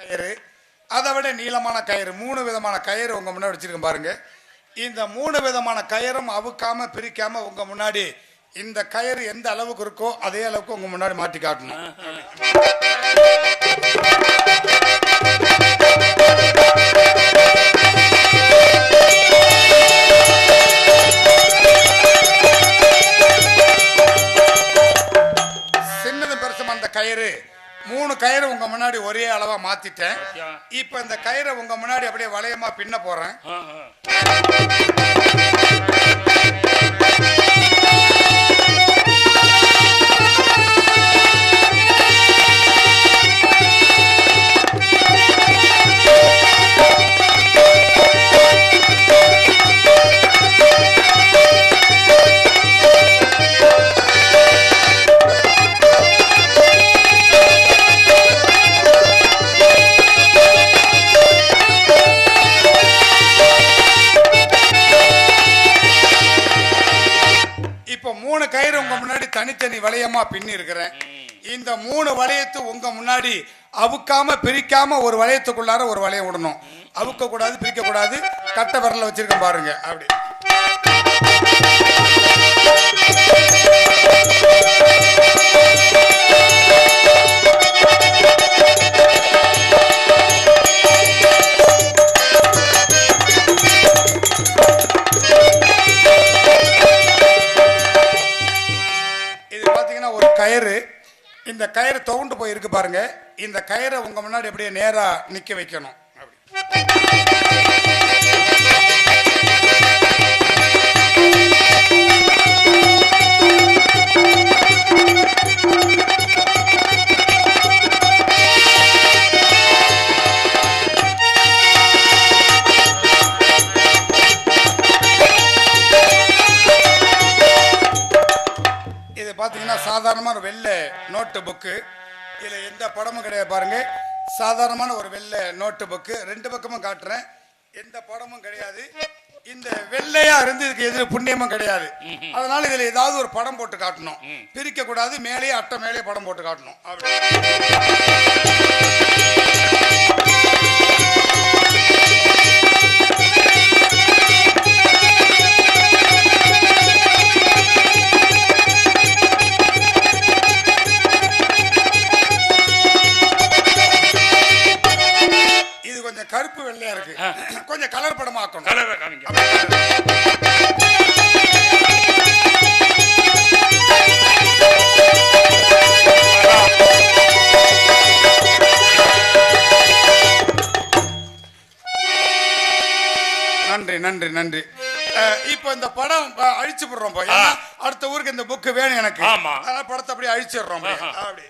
கயிறு. அதை விட நீளமான கயிறு மூணு விதமான கயிறு உங்க முன்னாடி வச்சிருக்கேன் பாருங்க. இந்த மூணு விதமான கயிறும் அவுக்காம பிரிக்காம உங்க முன்னாடி இந்த கயிறு எந்த அளவுக்கு இருக்கோ அதே அளவுக்கு உங்க முன்னாடி மாட்டி காட்டணும். முன்னாடி ஒரே அளவா மாத்திட்டேன். இப்ப இந்த கயிறை உங்க முன்னாடி அப்படியே வளையமா பின்ன போறேன். முன்னாடி வளையமா பின்னி இருக்கிறேன் இந்த மூணு வளையத்து உங்க முன்னாடி அவுக்காம பிரிக்காம ஒரு வளையத்துக்குள்ளார ஒரு வளையம் விடணும். அவுக்க கூடாது பிரிக்க கூடாது கட்டை விரல வச்சிருக்கேன் பாருங்க அப்படி. இது கயிறு துவண்டு போயிருக்கு பாருங்க. இந்த கயிறை உங்க முன்னாடி அப்படியே நேரா நிக்க வைக்கணும். அப்படி. பார்த்தீங்கன்னா சாதாரணமான ஒரு வெள்ளை நோட்டு புக்கு இதில் எந்த படமும் கிடையாது பாருங்க. சாதாரணமான ஒரு வெள்ளை நோட்டு புக்கு ரெண்டு பக்கமும் காட்டுறேன். எந்த படமும் கிடையாது. இந்த வெள்ளையா இருந்து இதுக்கு எதிர புண்ணியமும் கிடையாது. அதனால இதுல ஏதாவது ஒரு படம் போட்டு காட்டணும். பிரிக்க கூடாது. மேலேயே அட்டை மேலேயே படம் போட்டு காட்டணும். அப்படி கொஞ்சம் கருப்பு வெள்ளையா இருக்கு. கொஞ்சம் கலர் படமாக்கணும். கலரை காமிங்க. நன்றி நன்றி நன்றி. இப்போ இந்த படம் அழிச்சு போடுறோம் போய். அடுத்த ஊருக்கு இந்த புக்கு வேணும் எனக்கு. ஆமா. அதனால படத்தை அப்படியே அழிச்சிடுறோம். அப்படி.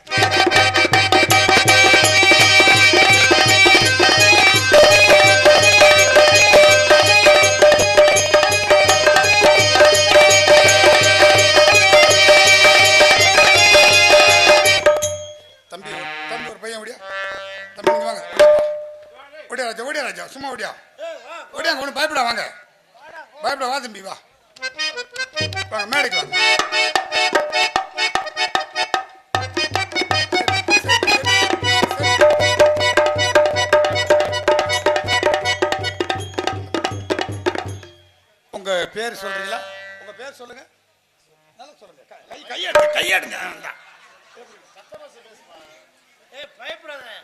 சொல்லுங்க. நல்லா சொல்லுங்க. கை- கை கையெடுங்க கையெடுங்க.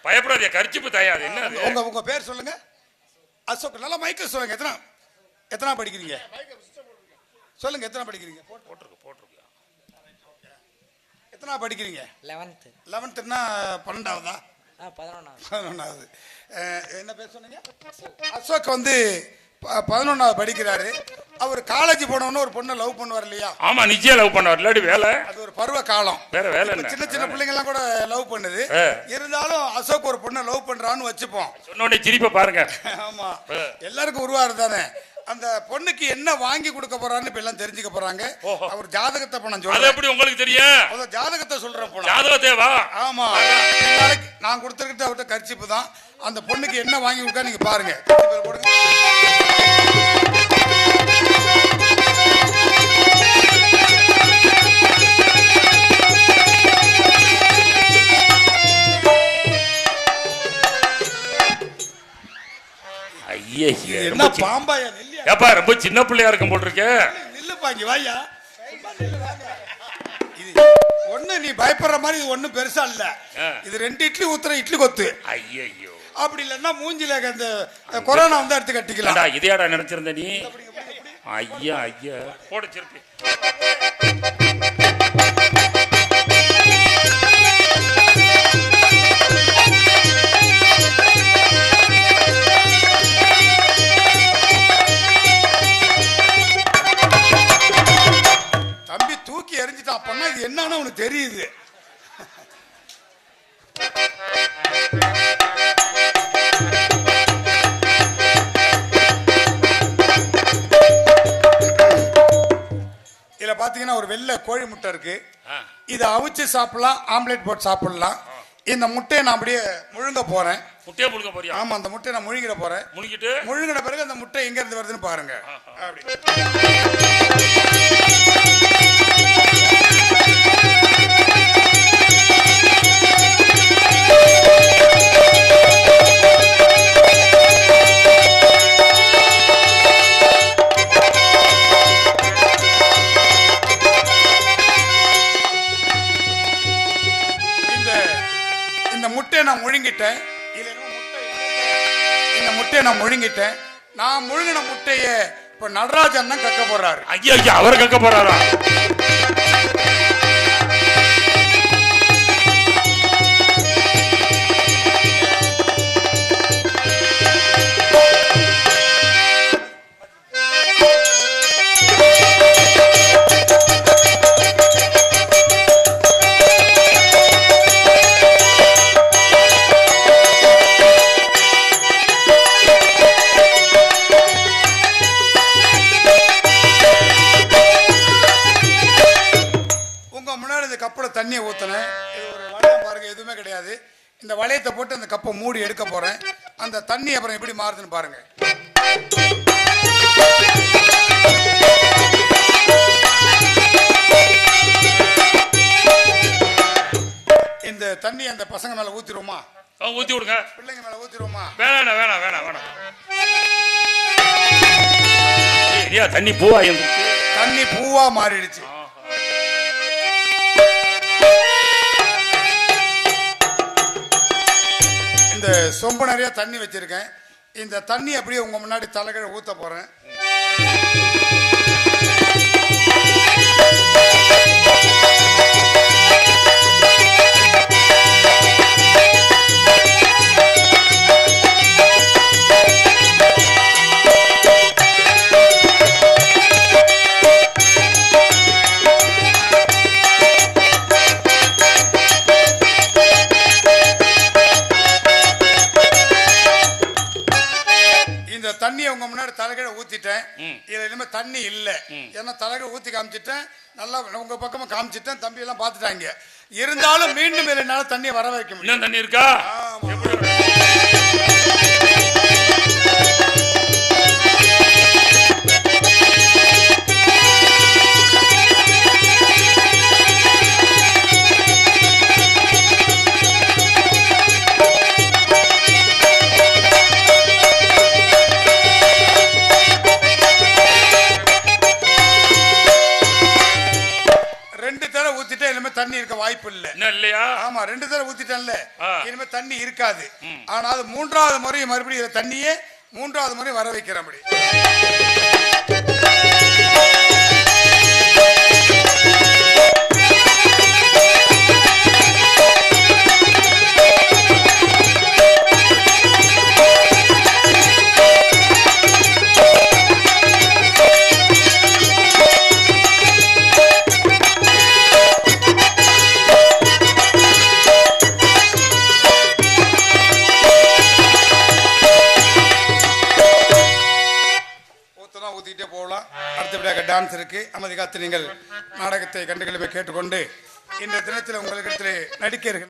பயப்படாதே. கரிச்சிப்பு தயாது என்ன? உங்க உங்க பேர் சொல்லுங்க. அசோக் நல்லா மைக்கில் சொல்லுங்க. எத்தனை எத்தனை படிக்கிறீங்க? சொல்லுங்க எத்தனை படிக்கிறீங்க? போட்டிருக்கு போட்டிருக்கு. எத்தனை படிக்கிறீங்க? லெவன்த்து லெவன்த்துனா பன்னெண்டாவதா? பதினொன்றாவது என்ன பேர் சொன்னீங்க? அசோக் வந்து ப- பதினொன்றாவது படிக்கிறாரு. அவர் காலேஜ் போனோன்னு ஒரு பொண்ணை லவ் பண்ணுவார் இல்லையா? ஆமா நிச்சயம் லவ் பண்ணவர். இல்லாடி வேலை. அது ஒரு பருவ காலம். வேற வேலை சின்ன சின்ன பிள்ளைங்க எல்லாம் கூட லவ் பண்ணுது. இருந்தாலும் அசோக் ஒரு பொண்ணை லவ் பண்றான்னு வச்சுப்போம். சொன்ன உடனே சிரிப்பை பாருங்க. ஆமா. எல்லாருக்கும் உருவாரு தானே? அந்த பொண்ணுக்கு என்ன வாங்கி கொடுக்க போறான்னு இப்ப எல்லாம் தெரிஞ்சுக்க போறாங்க. அவர் ஜாதகத்தை இப்ப நான் சொல்றேன். எப்படி உங்களுக்கு தெரியும்? ஜாதகத்தை சொல்றேன் போனா ஜாதக தேவா? ஆமா. நான் கொடுத்துருக்கிட்ட அவர்கிட்ட கர்ச்சிப்பு தான். அந்த பொண்ணுக்கு என்ன வாங்கி கொடுக்க நீங்க பாருங்க. என்ன பாம்பாயா ஏப்பா ரொம்ப சின்ன பிள்ளையா இருக்கும் போல் இருக்கே நில்லுப்பா இங்க வாயா இது ஒண்ணு நீ பயப்படுற மாதிரி இது ஒண்ணும் பெருசா இல்ல. இது ரெண்டு இட்லி ஊத்துற இட்லி கொத்து. ஐயோ அப்படி இல்லைன்னா மூஞ்சில அந்த கொரோனா வந்து எடுத்து கட்டிக்கலாம். இதையாடா நினைச்சிருந்த நீ? ஐயா ஐயா. போட வெள்ளை கோழி முட்டை இருக்கு. இதை அவிச்சு சாப்பிடலாம் ஆம்லெட் போட்டு சாப்பிடலாம். இந்த முட்டையை நான் அப்படியே முழுங்க போறேன். முட்டையை புழுங்க போறியா? ஆமா அந்த முட்டையை நான் முழுங்கிட போறேன். முழுங்கிட்டு? முழுங்கின பிறகு அந்த முட்டை எங்க இருந்து வருதுன்னு பாருங்க. அப்படி. முழுங்கிட்டேன் இதுல முட்டை. இந்த முட்டையை நான் முழுங்கிட்டேன். நான் முழுங்கின முட்டையை இப்ப நடராஜன் தான் கக்க போறாரு. ஐயா ஐயா அவர் கக்க போறாரா? தண்ணி அப்புறம் எப்படி மாறுதுன்னு பாருங்க. இந்த தண்ணி அந்த பசங்க மேல ஊத்திருவோமா? அவங்க ஊத்தி விடுங்க. பிள்ளைங்க மேல ஊத்திருவோமா? வேணாம் வேணாம் வேணாம் வேணாம் தண்ணி பூவா தண்ணி பூவா மாறிடுச்சு. சொம்பு நிறைய தண்ணி வச்சிருக்கேன். இந்த தண்ணி அப்படியே உங்க முன்னாடி தலைகீழ ஊத்த போறேன். முன்னாடி தலைகீழ ஊத்திட்டேன். இதுல இனிமே தண்ணி இல்ல. ஏன்னா தலைகீழ ஊத்தி காமிச்சிட்டேன். நல்லா உங்க பக்கமா காமிச்சிட்டேன். தம்பி எல்லாம் பாத்துட்டாங்க இருந்தாலும் மீண்டும் என்னால தண்ணியை வர வைக்க முடியும் தண்ணி இருக்கா? வாய்ப்பு இல்ல இன்னும் இல்லையா? ஆமா ரெண்டு தடவை ஊத்திட்டேன்ல. இனிமே தண்ணி இருக்காது. ஆனா அது மூன்றாவது முறை மறுபடியும் தண்ணியே மூன்றாவது முறை வர வைக்கிறேன் அப்படி அமைதி காத்து நீங்கள் நாடகத்தை கண்டுகளிப்பை கேட்டுக்கொண்டு இந்த தினத்தில் உங்களுக்கு நடிக்கிறீர்கள்.